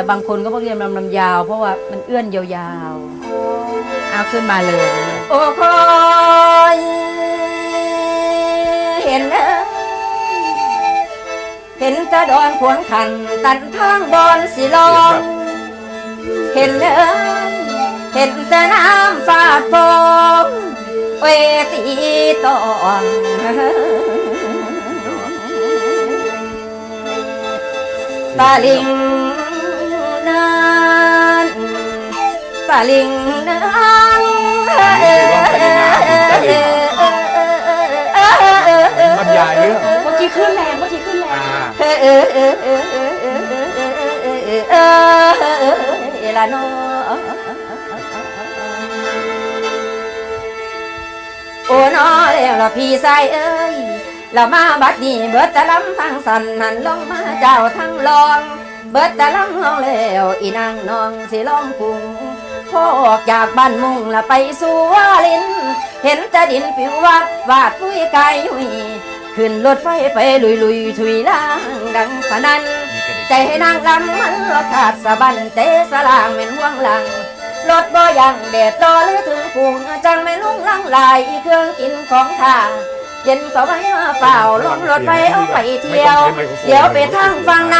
แต่บางคนก็พวกเรียนลำลำยาว เพราะว่ามันเอื้อนยาวๆเอาขึ้นมาเลย โอ้คอยเห็นเอ้ยเห็นจะดอนขวงขัน ตันทางบอนสิลอง เห็นเอ้ยเห็นแต่น้ำฟาดฟองเวทีตองตาลิง นั้นตาลิงนั้นบรรยายเรื่องเมื่อกี้ขึ้นแรงเมื่อกี้ขึ้นแรงอ่าเอลาโนโอ้นอแล้วล่ะพี่ชายเอ้ยเรามาบัดนี้เบิดแต่ลำทางสันหันลงมาเจ้าทั้งลอง เบิดต่ลำห้องแล้วอีนางนองสิลองกรุงพ่อออกจากบ้านมุงละไปสู่วาลิน เห็นต่ดินปิววับวาดปุ้ยไก่หุยขึ้นรถไฟไปลุยลุยถุยล่างดังสนัน ใจให้นางลำมันรถขาดสะบันเตสลางเป็นห่วงหลังรถบ่ยังเด็ดรอหรือถึงปุงจังไม่ลุ่งลังลายอีเครื่องกินของทาง เย็นก็ไว้มาเปล่าลงรถไฟเอาไปเที่ยว เดี๋ยวไปทางฝั่งน้